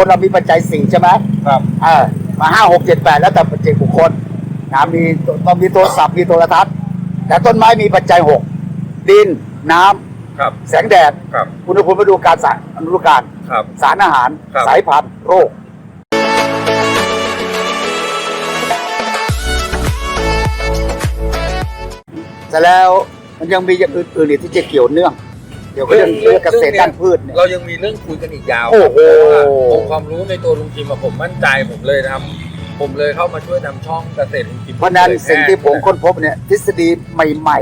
คนเรามีปัจจัยสี่ใช่ไหมครับเออมาห้าหกเจ็ดแปดแล้วแต่ปัจจัยบุคคลนะมีต้องมีโทรศัพท์มีโทรทัศน์ แต่ต้นไม้มีปัจจัยหกดินน้ำครับแสงแดดครับอุณหภูมิฤดูกาลสารฤดูกาลครับสารอาหารครับสายพันธุ์โรคเสร็จแล้วมันยังมีอย่างอื่นๆอีกที่จะเกี่ยวเนื่อง เดี๋ยวก็เรื่องเรื่องเกษตรด้านพืชเนี่ย เรายังมีเรื่องคุยกันอีกยาวโอ้โหเพราะว่าองค์ความรู้ในตัวลุงจิมอะผมมั่นใจผมเลยทำผมเลยเข้ามาช่วยทำช่องเกษตรลุงจิมเพราะฉะนั้นผยแพร่สิ่งที่ผมค้นพบเนี่ยทฤษฎีใหม่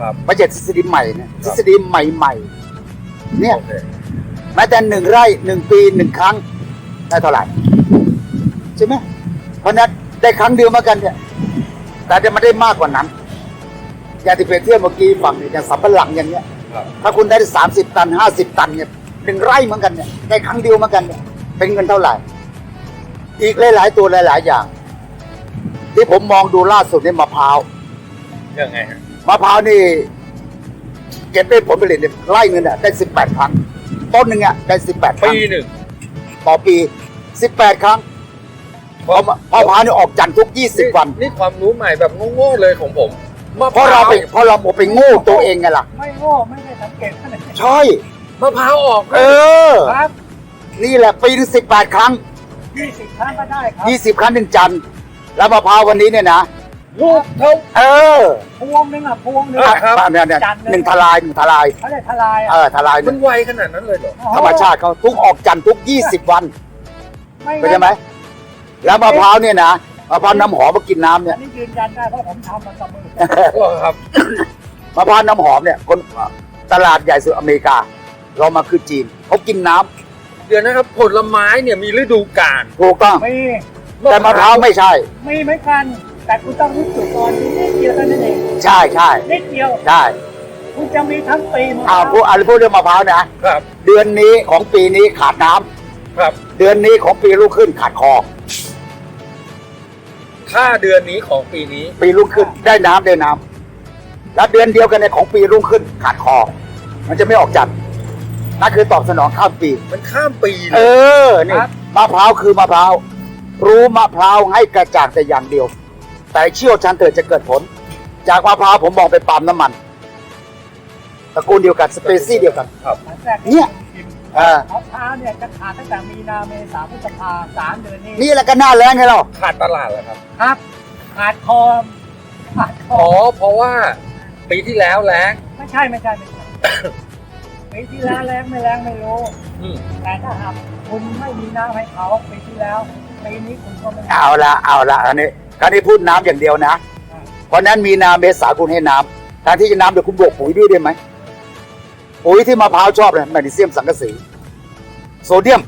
ครับๆไม่ใช่ทฤษฎีใหม่เนี่ยทฤษฎีใหม่ๆเนี่ย โอเคแม้แต่หนึ่งไร่หนึ่งปีหนึ่งครั้งได้เท่าไหร่ใช่ไหมเพราะฉะนั้นได้ครั้งเดียวเหมือนกันเนี่ยแต่จะมาได้มากกว่านั้น อย่างที่เปรียบเทียบเมื่อกี้ฝั่งเนี่ยอย่างสับปะหลังอย่างเนี้ย ครับ ถ้าคุณได้สามสิบตันห้าสิบตันเนี่ยหนึ่งไร่เหมือนกันเนี่ยได้ครั้งเดียวเหมือนกันเนี่ยเป็นเงินเท่าไหร่ อีกหลาย ๆ ตัวหลาย ๆ อย่าง ที่ผมมองดูล่าสุดเนี่ยมะพร้าวยังไงฮะมะพร้าวนี่เก็บได้ผลผลิตเนี่ยไร่หนึงเนี่ยได้สิบแปดครั้ง ต้นหนึ่งอะได้สิบแปดครั้ปีงหนึ่งต่อปีสิบแปดครั้งเพราะมะเพราะมะพร้าวนี่ออกจันทร์ทุกยี่สิบวัน นี่ความรู้ใหม่แบบโง่ๆเลยของผมมะเพราะเราไปเพราะเราไปโง่ตัวเองไงล่ะ ไม่โง่ไม่ได้สังเกตขนาดนั้นใช่มะพร้าวออกเออ ครับนี่แหละปีนึงสิบแปดครั้งยี่สิบครั้งก็ได้ครับยี่สิบครั้งหนึ่งจันทร์แล้วมะพร้าววันนี้เนี่ยนะลูกเท่าเออพวงหนึงอะพวงหนึงอะอะครับเนี่ยเนี่ยจันทร์เลยหนึ่งทลายหนึ่งทลายเขาได้ทลายเออะอทลายหมันึ่นงไวขนาดนั้นเลยเหรอโอ้โหธรรมชาติเขาทุกออกจันทร์ทุกยี่สิบวันไม่เข้าใจไหมแล้วมะพร้าวเนี่ยนะมะพร้าวน้ำหอมมากินน้ำอัเนี่ยนนี้ยืนยันได้เพราะผมทำมาเสมอก็ครับมะพร้าวน้ำหอมเนี่ยคน ตลาดใหญ่สุดอเมริกา เรามาคือจีนเขากินน้ำเดี๋ยวนะครับผลไม้เนี่ยมีฤดูกาลถูกต้องมีแต่มะพร้าวไม่ใช่มีเหมือนกัน แต่คุณต้องรู้จุดก่อนนิดเดียวเท่านั้นเองใช่ใช่นิดเดียวใช่คุณจะมีทั้งปีมะพอ่าร้าวพูดอะไรพูดเรื่องมะพร้าวนะ ครับเดือนนี้ของปีนี้ขาดน้ำครับ เดือนนี้ของปีรุ่งขึ้นขาดคอ ถ้าเดือนนี้ของปีนี้ ปีรุ่งขึ้นได้น้ำได้น้ำ แล้วเดือนเดียวกันในยของปีรุ่งขึ้นขาดคอ มันจะไม่ออกจัดนั่นคือตอบสนองข้ามปี มันข้ามปีเลเอย อนี่มะพร้าวคือมะพร้าวรู้มะพร้าวให้กระจ่างแต่อย่างเดียว แต่เชี่ยวชันเถิดจะเกิดผล จากมะพร้าวผมมองไปปาล์มน้ำมันตระกูลเดียวกันสเปซี่เดียวกัน ครับ หลังแรกเนี่ยเออ มะพร้าวเนี่ยจะขาดตั้งแต่มีนาเมษาพฤษภาสามเดือนนี้นี่แหละก็หน้าแรงไงเรา ขาดตลาดแล้วครับ ครับ ขาดคอมขาดคออ๋อเพราะว่า ปีที่แล้วแล้ง ไม่ใช่ไม่ใช่ไม่ใช่ ปีที่แล้วแรงไม่แรงไม่รู้ อืมแต่ถ้าหากคุณไม่มีน้ำให้เขาปีที่แล้วปีนี้คุณก็ไม่เอาละเอาละอันนี้คราวนี้พูดน้ำอย่างเดียวนะเพราะนั้นมีนาเมษาคุณให้น้ำแทนที่จะน้ำเดี๋ยวคุณบวกปุ๋ยด้วยได้ไหมปุ๋ยที่มะพร้าวชอบเลยแมกนีเซียมสังกะสี โซเดียม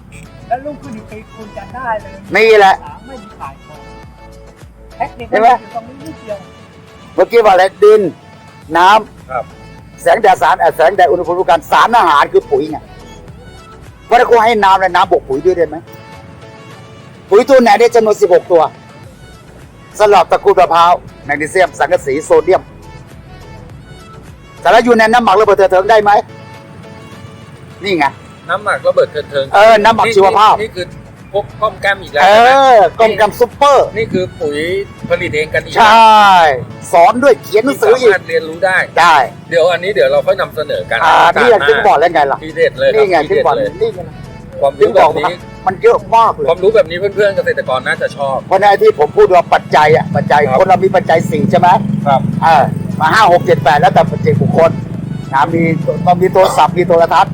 แล้วลูกขึ้นอีกปีคุณจะได้เลยนี่แหละไม่มีขายของเทคนิคเห็นไหม อยู่ตรงนี้นิดเดียวเมื่อกี้ว่าอะไรดิน น้ำครับ แสงแดดสารเอ่อแสงแดดอุณหภูมิการสารอาหารคือปุ๋ยไงว่าถ้าคุณให้น้ำและน้ำบวกปุ๋ยด้วยได้ไหมปุ๋ยตัวไหนได้จำนวน16ตัวสลับตระกูลมะพร้าวแมกนีเซียม สังกะสีโซเดียมแต่แล้วอยู่ในน้ำหมักระเบิดเถิงได้ไหมนี่ไงน้ำหมักระเบิดเถิดเทิงเออน้ำหมักชีวภาพนี่คือ พวกก้อมแก้มอีกแล้วเอใช่ไหมอกรมกำซุปเปอร์ นี่คือปุ๋ยผลิตเองกันอีกใช่ สอนด้วยเขียนหนัที่งสือสาอีกมารถเรียนรู้ได้ ได้เดี๋ยวอันนี้เดี๋ยวเราค่อยนำเสนอกันอ่าโกาสนี่อย่างที่หน้าบอกแล้วไงล่ะ ทีเด็ดเลยนี่ไงครับทีที่เด็ดบอกเลย นี่ไงความที่รู้บแบอกบว่านี้ มันเยอะมากเลย ความรู้แบบนี้เพื่อนๆเกษตรกรน่าจะชอบ เพราะในที่ผมพูดว่าปัจจัยอะปัจจัยครับ คนเรามีปัจจัยสี่ใช่ไหมครับเออมาห้าหกเจ็ดแปดแล้วแต่ปัจจัยบุคคลนะมีต้องมีโทรศัพท์มีโทรทัศน์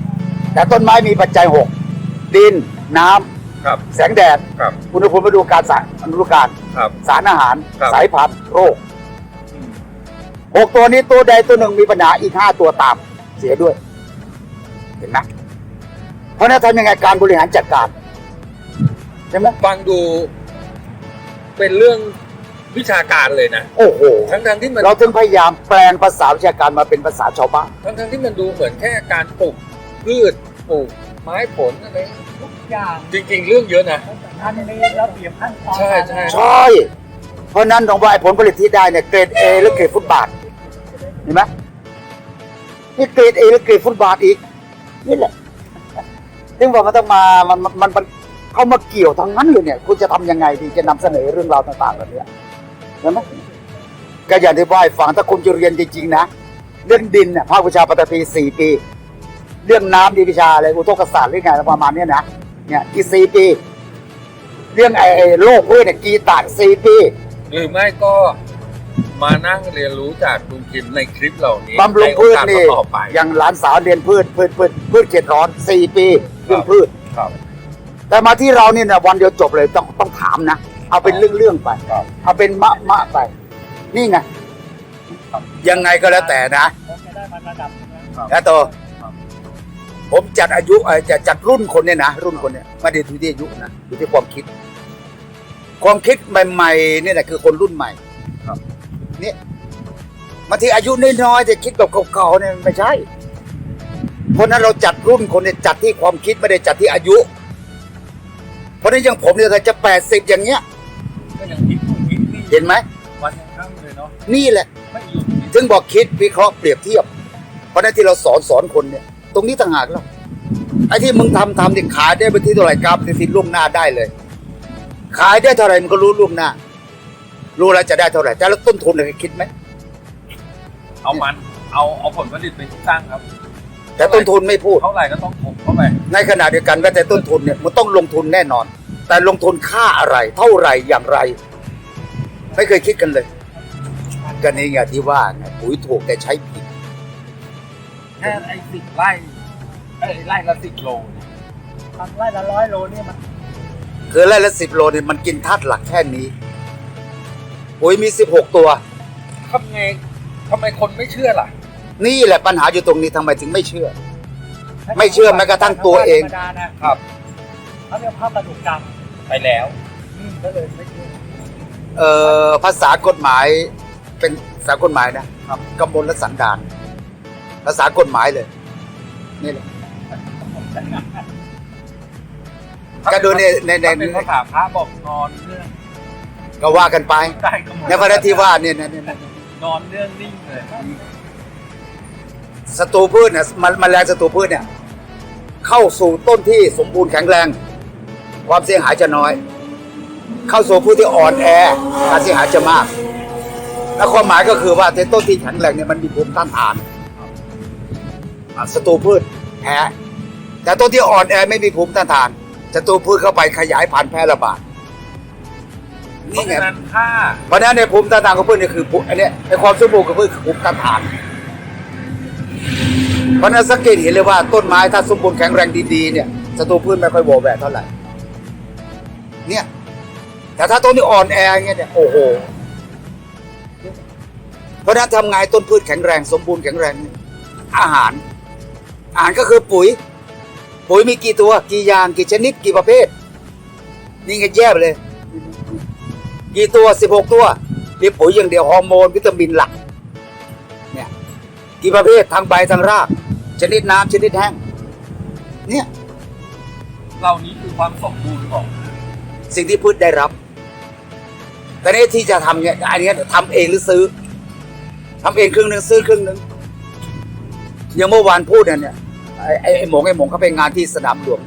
แต่ต้นไม้มีปัจจัยหกดินน้ำ ครับแสงแดดครับอุณหภูมิฤดูกาลสารฤดูกาลครับ สารอาหาร ครับสายพันธุ์โรคหกตัวนี้ตัวใดตัวหนึ่งมีปัญหาอีกห้าตัวตามเสียด้วย เห็นไหมเพราะฉะนั้นทำยังไงการบริหารจัดการใช่ไหมฟังดูเป็นเรื่องวิชาการเลยนะ โอ้โห ทั้งๆที่มันเราถึงพยายามแปลงภาษาวิชาการมาเป็นภาษาชาวบ้าน ทั้งๆที่มันดูเหมือนแค่การปลูกพืชปลูกไม้ผลอะไรทุก อย่างจริง ๆ เรื่องเยอะนะมันมีระเบียบขั้นตอนใช่ใช่ใช่เพราะฉะนั้นของว่าไอ้ผลผลิตที่ได้เนี่ยเกรดเอหรือเกรดฟุตบาทเห็นไหมนี่เกรดเอหรือเกรดฟุตบาทอีกนี่แหละซึ่งบอกมันต้องมามันมันมันมันเข้ามาเกี่ยวทั้งนั้นเลยเนี่ย คุณจะทำยังไงดีจะนำเสนอเรื่องราวต่างๆเหล่านี้เห็นไหมก็อย่างที่ว่าให้ฟังถ้าคุณจะเรียนจริงๆนะเรื่องดินเนี่ยภาควิชาปฐพีสี่ปี เรื่องน้ำดีวิชาอะไรอุทกศาสตร์หรือไงประมาณเนี้ยนะ เนี่ยอีกสี่ปี เรื่องไอ้ไอ้โลกพืชเนี่ยกีตาร์สี่ปี หรือไม่ก็มานั่งเรียนรู้จากลุงจิมในคลิปเหล่านี้บำรุงพืชในนี่โอกาสต่อไปอย่างหลานสาวเรียนพืชพืชพืชพืชเขตร้อนสี่ปีเรื่องพืช ครับ แต่มาที่เราเนี่ยนะวันเดียวจบเลยต้องต้องถามนะ เอาเป็นเรื่องๆไป ครับ เอาเป็นมะมะไป นี่ไงยังไงก็แล้วแต่นะผมจะได้มาระดับหนึ่งนะ แล้วตัว ผมจัดอายุเอ่อจะจัดรุ่นคนเนี่ยนะรุ่นคนเนี่ยไม่ได้ดูที่อายุนะดูที่ความคิด ความคิดใหม่ๆเนี่ยแหละคือคนรุ่นใหม่ครับเนี่ยบางทีอายุน้อยๆแต่คิดแบบเก่าๆเนี่ยไม่ใช่เพราะฉะนั้นเราจัดรุ่นคนเนี่ยจัดที่ความคิดไม่ได้จัดที่อายุ เพราะฉะนั้นอย่างผมเนี่ยถ้าจะแปดสิบอย่างเงี้ยก็ยังคิดนู่นคิดนี่เห็นไหมวันยังค่ำเลยเนาะนี่แหละไม่หยุดคิดถึงบอกคิดวิเคราะห์เปรียบเทียบ เพราะฉะนั้นที่เราสอนสอนคนเนี่ย ตรงนี้ต่างหากแล้วไอ้ที่มึงทำทำเนี่ยขายได้ไปที่เท่าไหร่ครับในที่ล่วงหน้าได้เลย ขายได้เท่าไหร่มันก็รู้ล่วงหน้า รู้แล้วจะได้เท่าไหร่แต่แล้วต้นทุนเลยคิดไหมเอามันเอาเอาผลผลิตไปสร้างครับ แต่ต้นทุนไม่พูดเท่าไหร่ก็ต้องถมเข้าไปในขณะเดียวกันแม้แต่ต้นทุนเนี่ยมันต้องลงทุนแน่นอน แต่ลงทุนค่าอะไร เท่าไหร่อย่างไร ไม่เคยคิดกันเลยก็นี่ไงที่ว่าไงปุ๋ยถูกแต่ใช้ผิดแค่ไอ้สิบไร่ไอ้ไร่ละสิบโลเนี่ยทำไร่ละร้อยโลนี่มันคือไร่ละสิบโลเนี่ยมันกินธาตุหลักแค่นี้ปุ๋ยมีสิบหกตัว ทำไงทำไมคนไม่เชื่อล่ะนี่แหละปัญหาอยู่ตรงนี้ทำไมถึงไม่เชื่อ ไม่เชื่อแม้กระทั่งตัวเอง ธรรมดานะครับ เขาเรียกภาพกระดูกดไปแล้วำอืมก็เลยไม่เชื่อ เอ่อภาษากฎหมายเป็นภาษากฎหมายนะครับ กำมลและสันดาน ภาษากฎหมายเลย นี่แหละก็ดูในในในถ้าเป็นภาษาพระบอกนอนเรื่องก็ว่ากันไปใกล้ก็หมดในพระที่ว่าเนี่ยเนี่ยเนี่ยเนี่ยนอนเรื่องนิ่งเลยศัตรูพืชเนี่ยมันแมลงศัตรูพืชเนี่ย เข้าสู่ต้นที่สมบูรณ์แข็งแรง ความเสียหายจะน้อย เข้าสู่พืชที่อ่อนแอการเสียหายจะมาก และความหมายก็คือว่าในต้นที่แข็งแรงเนี่ยมันมีภูมิต้านทานอะ ศัตรูพืชแพ้ แต่ต้นที่อ่อนแอไม่มีภูมิต้านทานศัตรูพืชเข้าไปขยายพันธุ์แพร่ระบาดเพนี่ราะไงฉะนั้นถ้าเพราะฉะนั้นในภูมิต้านทานของพืชเนี่ยคือภูมิอันเนี้ยในความสมบูรณ์ของพืชคือภูมิต้านทานเพราะฉะนั้นสังเกตเห็นเลยว่าต้นไม้ถ้าสมบูรณ์แข็งแรงดีๆเนี่ยศัตรูพืชไม่ค่อยโวแวร์เท่าไหร่เนี่ย แต่ถ้าต้นที่อ่อนแออย่างเงี้ยเนี่ยโอ้โหเพราะฉะนั้นทำไงต้นพืชแข็งแรง สมบูรณ์แข็งแรงเนี่ยอาหาร อาหารก็คือปุ๋ย ปุ๋ยมีกี่ตัว กี่อย่างกี่ชนิดกี่ประเภท นี่ไงแยกไปเลย กี่ตัวสิบหกตัวมีปุ๋ยอย่างเดียวฮอร์โมนวิตามินหลัก เนี่ยกี่ประเภททางใบทางราก ชนิดน้ำชนิดแห้ง เนี่ย เหล่านี้คือความสมบูรณ์ของสิ่งที่พืชได้รับ แต่นี้ที่จะทำเนี่ยอันเนี้ยทำเองหรือซื้อทำเองครึ่งหนึ่งซื้อครึ่งหนึ่งอย่างเมื่อวานพูดเนี่ยเนี่ย ไอ้ไอ้ไอ้หมงไอ้หมงเขาไปงานที่สนามหลวง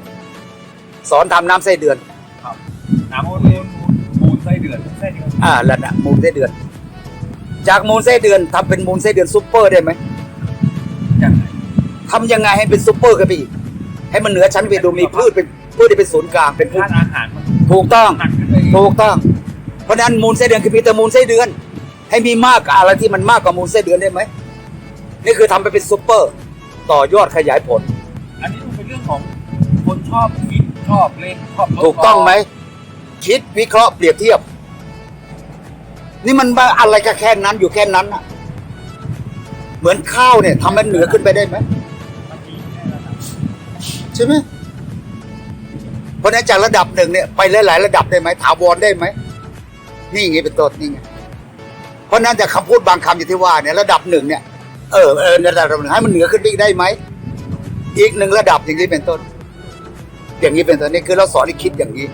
สอนทำน้ำไส้เดือน น้ำมูลมูลไส้เดือนไส้เดือนอ่าแล้วนะมูลไส้เดือน จากมูลไส้เดือนทำเป็นมูลไส้เดือนซุปเปอร์ได้ไหมอย่างไรทำยังไงให้เป็นซุปเปอร์กันไปอีกให้มันเหนือชั้นไปดูมีพืชเป็นพืชที่เป็นศูนย์กลางเป็นพืชธาตุอาหารมันถูกต้อง หนักขึ้นไปอีกถูกต้อง เพราะฉะนั้นมูลไส้เดือนคือมีแต่มูลไส้เดือน ให้มีมากกว่าอะไรที่มันมากกว่ามูลไส้เดือนได้ไหมนี่คือทำไปเป็นซุปเปอร์ ต่อยอดขยายผล อันนี้มันเป็นเรื่องของคนชอบคิดชอบเล่นชอบทดลถูกต้องไหม คิดวิเคราะห์เปรียบเทียบ นี่มันบ้าอะไรก็แค่นั้นอยู่แค่นั้นน่ะ เหมือนข้าวเนี่ยทำมันเหนือขึ้นไปได้ไหมมันดีแค่ระดับใช่ไหมเพราะฉะนั้นจากระดับหนึ่งเนี่ยไปหลายๆระดับได้ไหมถาวรได้ไหมนี่ไงเป็นต้นนี่ไงเพราะฉะนั้นจากคำพูดบางคำอย่างที่ว่าเนี่ยระดับหนึ่งเนี่ย เออเออในระดับหนึ่งให้มันเหนือขึ้นไปอีกได้ไหมอีกหนึ่งระดับอย่างนี้เป็นต้น อย่างนี้เป็นต้นนี่คือเราสอนให้คิดอย่างนี้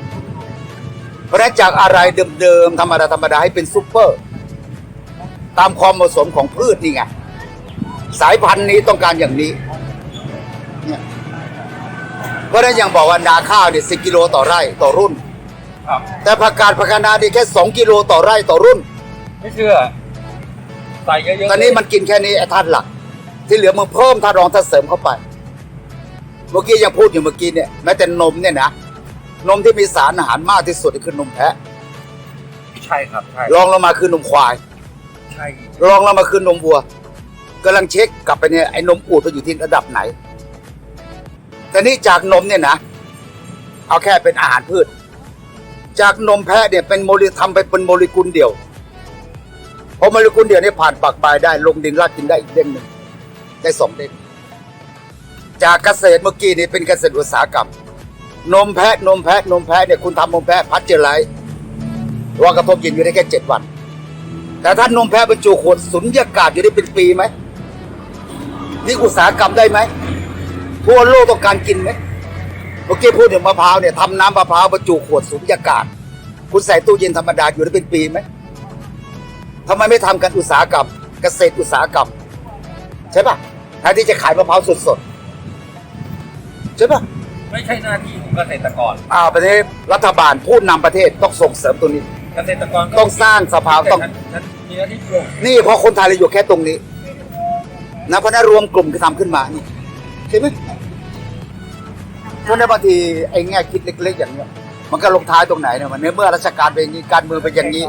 เพราะฉะนั้นจากอะไรเดิมๆธรรมดาธรรมดาให้เป็นซุปเปอร์ ตามความเหมาะสมของพืชนี่ไงสายพันธุ์นี้ต้องการอย่างนี้เนี่ยเพราะฉะนั้นยังบอกว่านาข้าวเนี่ยสิกิโลต่อไร่ต่อรุ่นแต่ผักกาดผักคะน้านี่แค่2กิโลต่อไร่ต่อรุ่น ไม่เชื่อ ใส่เยอะๆตอนนี้มันกินแค่นี้ไอ้ธาตุหลัก ที่เหลือมึงเพิ่มธาตุรองธาตุเสริมเข้าไป เมื่อกี้ยังพูดอยู่เมื่อกี้เนี่ยแม้แต่นมเนี่ยนะนมที่มีสารอาหารมากที่สุดคือนมแพะใช่ครับใช่รองลงมาคือนมควายใช่รองลงมาคือนมวัวกำลังเช็คกลับไปเนี่ยไอ้นมอูดไปอยู่ที่ระดับไหนแต่นี่จากนมเนี่ยนะ เอาแค่เป็นอาหารพืช จากนมแพะเนี่ยเป็นโมเลกุลทำไปเป็นโมเลกุลเดียว พอโมเลกุลเดียวนี่ยผ่านปากปลายได้ลงดินรากกินได้อีกเด้งหนึ่งได้สองเด้งจากเกษตรเมื่อกี้นี่เป็นเกษตรอุตสาหกรรม นมแพะนมแพะนมแพะเนี่ยคุณทำนมแพะพัดเจอไรว่ากระทบเย็นอยู่ได้แค่เจ็ดวัน แต่ถ้านมแพะบรรจุขวดสุญญากาศอยู่ได้เป็นปีไหมนี่อุตสาหกรรมได้ไหมทั่วโลกต้องการกินไหมเมื่อกี้พูดถึงมะพร้าวเนี่ยทำน้ำมะพร้าวบรรจุขวดสุญญากาศ คุณใส่ตู้เย็นธรรมดาอยู่ได้เป็นปีไหม ทำไมไม่ทำกันอุตสาหกรรมเกษตรอุตสาหกรรม ใช่ปะแทนที่จะขายมะพร้าวสดๆใช่ปะ ไม่ใช่หน้าที่ของเกษตรกร อ่าประเทศรัฐบาลผู้นำประเทศต้องส่งเสริมตัวนี้ เกษตรกรก็ต้องสร้างสภาต้องฉันมีหน้าที่ปลูกนี่เพราะคนไทยเราอยู่แค่ตรงนี้นะเพราะนั้นรวมกลุ่มคือทำขึ้นมานี่ใช่ไหมเพราะในนบางทีไอ้แง่คิดเล็กๆอย่างเนี้ยมันก็ลงท้ายตรงไหนเนี่ยมันในเมื่อราชการเป็นอย่างนี้การเมืองเป็นอย่างนี้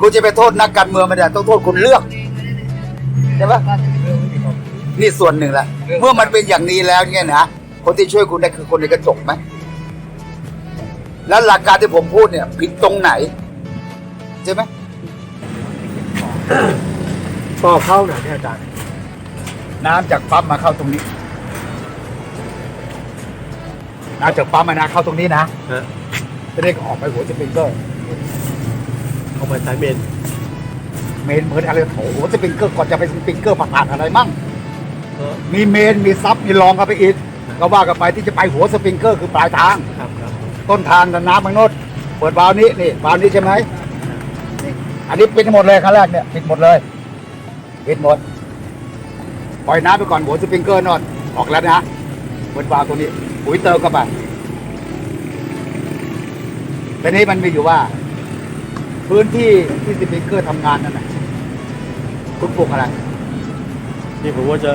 คุณจะไปโทษนักการเมืองไม่ได้ต้องโทษคนเลือกใช่ปะนี่ส่วนหนึ่งแหละเมื่อมันเป็นอย่างนี้แล้วเนี่ยนะคนที่ช่วยคุณได้คือคนในกระจกไหมแล้วหลักการที่ผมพูดเนี่ย ผิดตรงไหนใช่ไหมต่อเข้าหน่อยเนี่ยอาจารย์น้ำจากปั๊มมาเข้าตรงนี้น้ำจากปั๊มมานะเข้าตรงนี้นะฮะจะได้ออกไปหัวสปริงเกอร์ เอาไปสายเมนเมนเหมือนอะไรโถหัวสปริงเกอร์ก่อนจะไปสปริงเกอร์ผ่านอะไรมั่งเออมีเมนมีซับมีรองกันไปอีกก็ว่ากันไปที่จะไปหัวสปริงเกอร์คือปลายทาง ครับครับต้นทางแต่น้ำมันโนดเปิดวาล์วนี้นี่วาล์วนี้ใช่ไหมนี่อันนี้ปิดหมดเลยครั้งแรกเนี่ยปิดหมดเลยปิดหมดปล่อยน้ำไปก่อนหัวสปริงเกอร์โนดออกแล้วนะเปิดวาล์วตัวนี้ปุ๋ยเติมเข้าไปทีนี้มันมีอยู่ว่า พื้นที่ที่สปริงเกอร์ทำงานนั่นน่ะคุณปลูกอะไรนี่ผมว่าจะ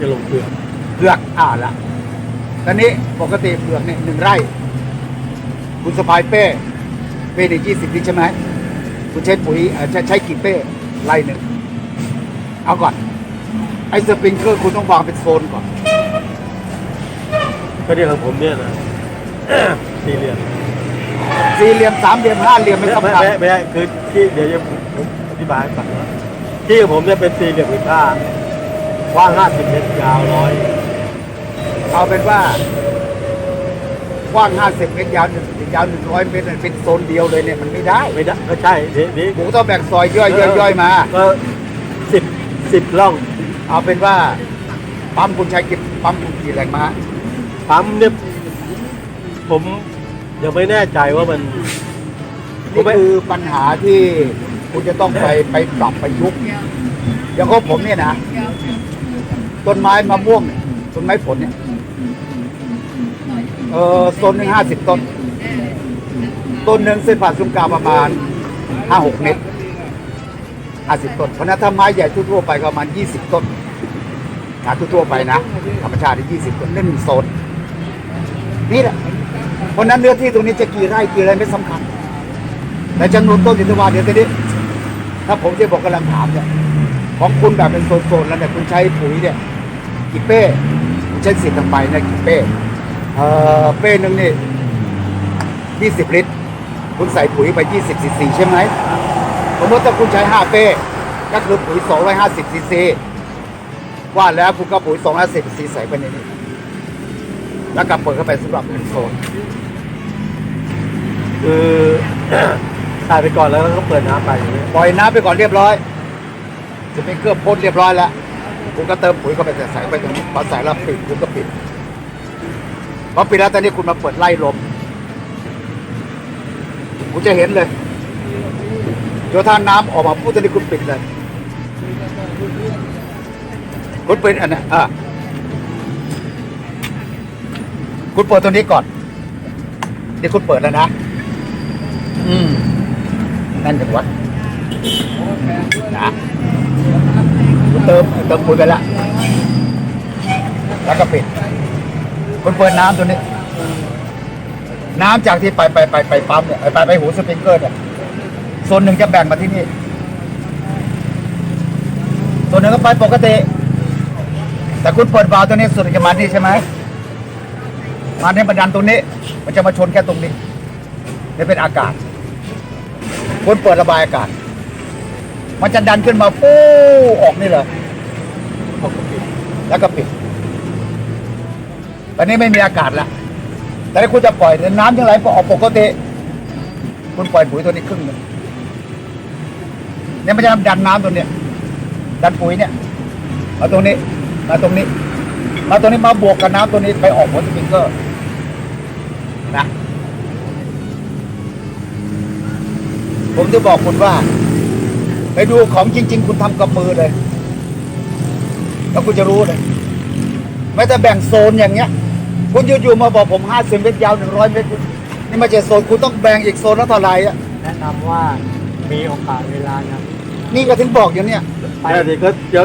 จะลงเกลือเผือกอ่าละตอนนี้ปกติเผือกเนี่ยหนึ่งไร่ คุณสะพายเป้เป้ในยี่สิบลิตรใช่ไหมคุณใช้ปุ๋ยเอ่อใช้ใช้กี่เป้ไร่หนึ่งเอาก่อน ไอ้สปริงเกอร์คุณต้องวางเป็นโซนก่อนก็เนี่ยของผมเนี่ยนะสี่เหลี่ยม สี่เหลี่ยมสามเหลี่ยมห้าเหลี่ยมไม่ไม่สำไม่คัญไม่ไม่ใช่คือที่เดี๋ยวจะผมอธิบายให้ฟังว่าที่ของผมเนี่ยเป็นสี่เหลี่ยมผืนผ้ากว้างห้าสิบเมตรยาวร้อยเอาเป็นว่า กว้างห้าสิบเมตรยาวหนึ่งยาวหนึ่งร้อยเมตรเป็นโซนเดียวเลยเนี่ยมันไม่ได้ไม่ได้ก็ใช่ทีนี้ผมต้องแบ่งซอยย่อยย่อยย่อยมา ก็สิบสิบร่องเอาเป็นว่าปั๊มคุณใช้กี่ปั๊มคุณกี่แรงม้าปั๊มเนี่ยผม ยังไม่แน่ใจว่ามัน นี่คือปัญหาที่คุณจะต้องไปไปปรับไปยุกต์อย่างของผมเนี่ยนะต้นไม้มะม่วงเนี่ยต้นไม้ผลเนี่ยเออต้นหนึ่งห้าสิบต้น ต้นหนึ่งเส้นผ่านศูนย์กลางประมาณห้าหกเมตรห้าสิบต้นเพราะฉะนั้นถ้าไม้ใหญ่ทั่วๆไปก็ประมาณยี่สิบต้นงาทั่วๆไปนะ ธรรมชาติที่ยี่สิบต้นหนึ่งโซนนี่แหละ ราะนั้นเนื้อที่ตรงนี้จะกี่ไร่กี่ไรไม่สำคัญ แต่จำนวนต้นอินทวาเดี๋ยวทีนี้ถ้าผมจะบอกกำลังถามเนี่ยของคุณแบบเป็นโซนๆแล้วเนี่ยคุณใช้ปุ๋ยเนี่ยกี่เป้คุณใช้สิทธิ์ทางไปเนี่ยกี่เป้เอ่อเป้หนึ่งนี่ยี่สิบลิตร คุณใส่ปุ๋ยไปยี่สิบซีซีใช่ไหมสมมติถ้าคุณใช้ห้าเป้ก็คือปุ๋ยสองร้อยห้าสิบซีซีว่าแล้วคุณก็ปุ๋ยสองร้อยสิบซีใส่ไปในนี้แล้วก็เปิดเข้าไปสำหรับเป็นโซน คือตายไปก่อนแล้วก็เปิดน้ำไปอย่างนี้ปล่อยน้ำไปก่อนเรียบร้อยสปริงเกอร์พ่นเรียบร้อยแล้วคุณก็เติมปุ๋ยเข้าไปใส่ไปตรงนี้พอใส่แล้วปิดคุณก็ปิดพอปิดแล้วตอนนี้คุณมาเปิดไล่ลมคุณจะเห็นเลยโยธาน้ำออกมาพูดตอนนี้คุณปิดเลยคุณเปิดอันนั้อะคุณเปิดตัวนี้ก่อนเดี๋ยวคุณเปิดแล้วนะ อืมนั่นจังวะนะคุณเติมเติมปุ๋ยไปละแล้วก็ปิดคุณเปิดน้ำตัวนี้ น้ำจากที่ไปไปไปไปปั๊มเนี่ยไปไปไปหูสปริงเกอร์เนี่ยส่วนหนึ่งจะแบ่งมาที่นี่ส่วนหนึ่งก็ไปปกติ แต่คุณเปิดวาล์วตัวนี้สุดจะมานี่ใช่ไหมมาเนี่ยมันดันตรงนี้ มันจะมาชนแค่ตรงนี้นี่เป็นอากาศ คุณเปิดระบายอากาศ มันจะดันขึ้นมาปู้ออกนี่เลยแล้วก็ปิด ตอนนี้ไม่มีอากาศละแต่ถ้าคุณจะปล่อยน้ำยังไหลออกปกติ คุณปล่อยปุ๋ยตัวนี้ครึ่งหนึงเนี่ยมันจะดันน้ำตัวเนี้ย ดันปุ๋ยเนี่ย มาตรงนี้ มาตรงนี้ มาตรงนี้มาบวกกับน้ำตัวนี้ไปออกหัวสปริงเกอร์นะ ผมจะบอกคุณว่า ไปดูของจริง ๆ คุณทำกับมือเลย แล้วคุณจะรู้เลยไม่แต่แบ่งโซนอย่างเงี้ย คุณอยู่ๆมาบอกผมห้าสิบเมตรยาวหนึ่งร้อยเมตรคุณนี่มาเจอโซนคุณต้องแบ่งอีกโซนละเท่าไหร่อะแนะนำว่ามีโอกาสเวลานะนี่ก็ถึงบอกอยู่เนี่ยไปดีก็เดี๋ยว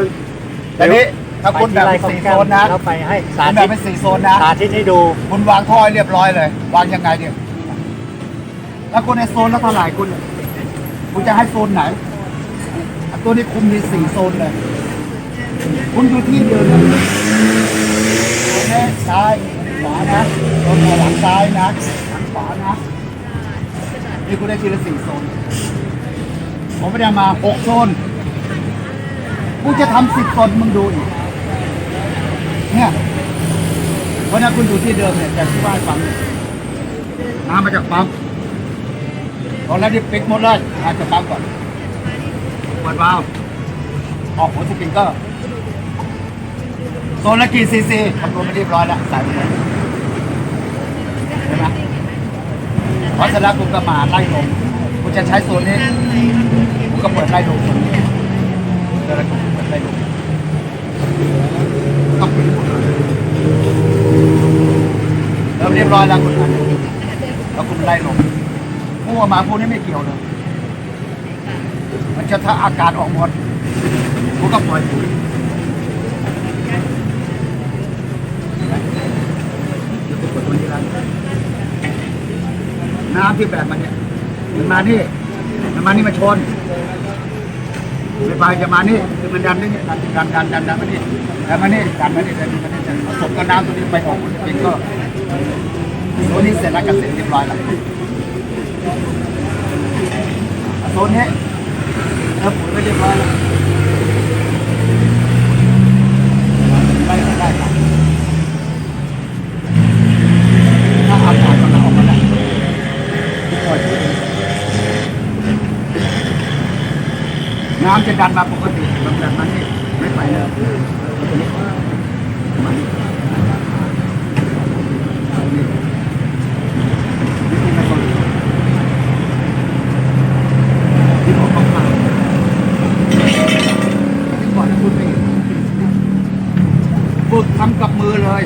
แต่นี้ถ้าคุณแบ่งเป็นสี่โซนนะเข้าไปให้สาคุณธิแบ่ตงเป็นสี่โซนนะสาธิตให้ดูคุณวางท่อให้เรียบร้อยเลย วางยังไงเนี่ยแล้วคุณในโซนแล้วเท่าไหร่คุณ คุณจะให้โซนไหน ตัวนี้คุมมีสี่โซนเลย คุณดูที่เดินนะโซนนี้ซ้ายขวานะโซนหลังซ้ายนะหลังขวานะ นี่คุณได้ทีละสี่โซน ผมไม่ได้มาหกโซนกูจะทำสิบโซนมึงดูอีก เนี่ยเพราะนั้นคุณอยู่ที่เดิมเนี่ยแต่ที่บ้านปั๊มเนี่ยน้ำมาจากปั๊ม ตอนแรกที่ปิดหมดเลยมาจากปั๊มก่อนเปิดวาล์วออกหัวสปริงเกอร์โซนละกี่ซีซีคำนวณมาเรียบร้อยแล้วใส่ไปเลยเห็นไหมเพราะเสร็จแล้วคุณก็มาไล่ลงคุณจะใช้โซนนี้คุณก็เปิดไล่ลงโซนนี้แล้วก็เปิดไล่ลงต้องปิดหมดเลยแล้วเรียบร้อยแล้วคุณแล้วคุณไล่ลง พวกมาพวกนี้ไม่เกี่ยวเลย มันจะถ้าอากาศออกหมดพวกก็ปล่อยปุ๋ยเห็นไหมเดี๋ยวคุณกดตัวนี้แล้วน้ำที่แบบมันเนี่ยมันมานี่มันมานี่มาชนไม่ไปจะมานี่คือมันดันนี่ดันดันดันดันดันมานี่ดันมานี่ดันมานี่ดันมานี่ดันผสมกับน้ำตัวนี้ไปออกเป็นก็โซนนี้เสร็จแล้วก็เสร็จเรียบร้อยแล้ว โซนนี้แล้วปุ๋ยก็เรียบร้อยแล้วได้ได้ครับถ้าอากาศมันออกมาแล้วปล่อยปุ๋ยน้ำจะดันมาปกติแบบนั้นนี่ไม่ไปแล้วนี้มานี่นี่ ที่ผมต้องทำที่ก่อนนะคุณไปฝึกทำกับ มือเลย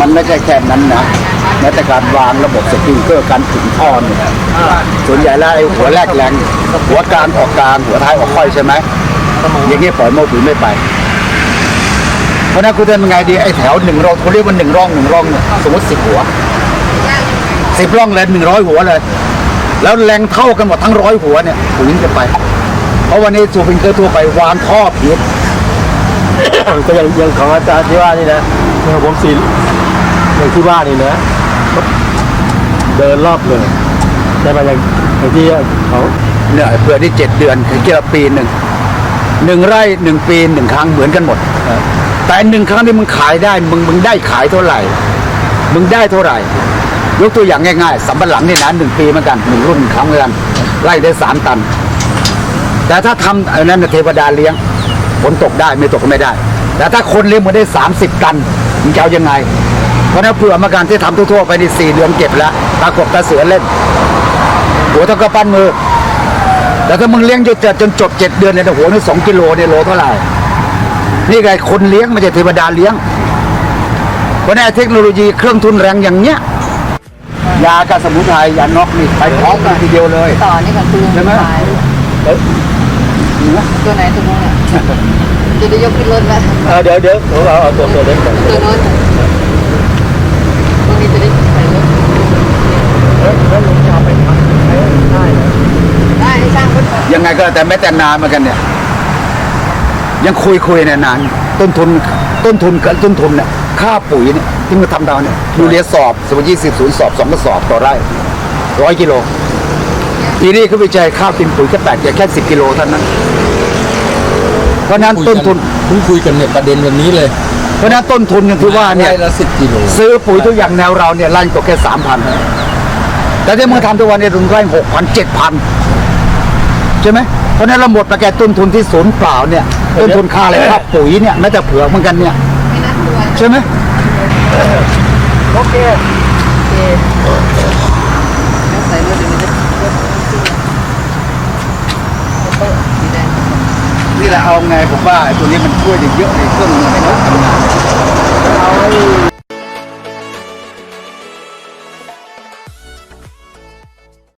มันไม่ใช่แค่นั้นนะแม้แต่การวางระบบสปริงเกอร์การถึงท่อเนี่ยส่วนใหญ่แล้วไอ้หัวแรกแรงหัวกลางออกกลางหัวท้ายออกค่อยใช่ไหม อย่างนี้ปล่อยโมถุยไม่ไป เพราะนั้นคุณจะเป็นไงดีไอ้แถวหนึ่งร่องเขาเรียกว่าหนึ่งร่องหนึ่งร่องเนี่ยสมมติสิบหัวสิบร่องเลยหนึ่งร้อยหัวเลย แล้วแรงเท่ากันหมดทั้งร้อยหัวเนี่ยปุ๋ยมันจะไป เพราะวันนี้สปริงเกอร์ทั่วไปวางท่อผิดก็ยังยังของอาจารย์ที่ว่านี่นะอย่างผมสี่อย่างที่ว่านี่นะ เดินรอบเลยใช่ไหมอย่างอย่างที่เขาเนี่ยเผื่อที่เจ็ดเดือนคือเกี่ยวกับปีหนึ่ง หนึ่งไร่หนึ่งปีหนึ่งครั้งเหมือนกันหมด แต่หนึ่งครั้งที่มึงขายได้มึงมึงได้ขายเท่าไหร่ มึงได้เท่าไหร่ ยกตัวอย่างง่ายๆสำปะหลังนี่นะหนึ่งปีเหมือนกันหนึ่งรุ่นหนึ่งครั้งเหมือนกันไล่ได้สามตัน แต่ถ้าทำอันนั้นเทวดาเลี้ยงฝนตกได้ไม่ตกก็ไม่ได้ แต่ถ้าคนเลี้ยงมันได้ 30 ตันมึงจะเอายังไง เพราะนั้นเผื่อมาการที่ทำทั่วๆไปในสี่เดือนเก็บแล้วตากบตาเสือเล่นหัวเท่ากับปั้นมือ แต่ถ้ามึงเลี้ยงจนจจนจบเจ็ดเดือนเนี่ยนะหัวนี่สองกิโลเนี่ยโลเท่าไหร่นี่ไงคนเลี้ยงไม่ใช่เทวดาเลี้ยงเพราะในนเทคโนโลยีเครื่องทุนแรงอย่างเนี้ยยากับสมุนไพรยานอกนี่ไปพร้อมกันทีเดียวเลยต่อนี่กับคุณลุงใช่ไหมขายตัวไหนตัวนู้นอะจะได้ยกขึ้นรถแล้วเออเดี๋ยวเดี๋ยวผมเอาเอาตัวตัวเล็กก่อนตัวนู้นตรงนี้จะได้ใส่รถแล้วลุงจะเอาไป ยังไงก็แล้วแต่แม้แต่นานเหมือนกันเนี่ย ยังคุยคุยเนี่ยนาน ต้นทุนต้นทุนกับต้นทุนเนี่ยค่าปุ๋ยเนี่ยที่มาทำดาวเนี่ยยูเรียสอบสมมติยี่สิบศูนย์สอบสองกระสอบต่อไร่ร้อยกิโลปีนี้เขาวิจัยข้าวกินปุ๋ยแค่แปดแค่สิบกิโลเท่านั้น เพราะฉะนั้นต้นทุนเพิ่งคุยกันเนี่ยประเด็นวันนี้เลย เพราะฉะนั้นต้นทุนอย่างที่ว่าเนี่ยไร่ละสิบกิโลซื้อปุ๋ยทุกอย่างแนวเราเนี่ยไล่ตกแค่สามพันแต่ที่มึงทำทุกวันเนี่ยถึงไร่หกพันเจ็ดพัน ใช่ไหมเพราะฉะนั้นเราหมดไปแก่ต้นทุนที่ศูนย์เปล่าเนี่ยต้นทุนค่าอะไรค่าปุ๋ยเนี่ยแม้แต่เผือกเหมือนกันเนี่ยไม่น่ากลัวใช่ไหมโอเคโอเคแล้วใส่รถเดี๋ยวมันจะรถโต๊ะสีแดงนี่แหละเอาไงผมว่าไอ้ตัวนี้มันช่วยได้เยอะเลยเครื่องมือในการทำงานเอาไอ้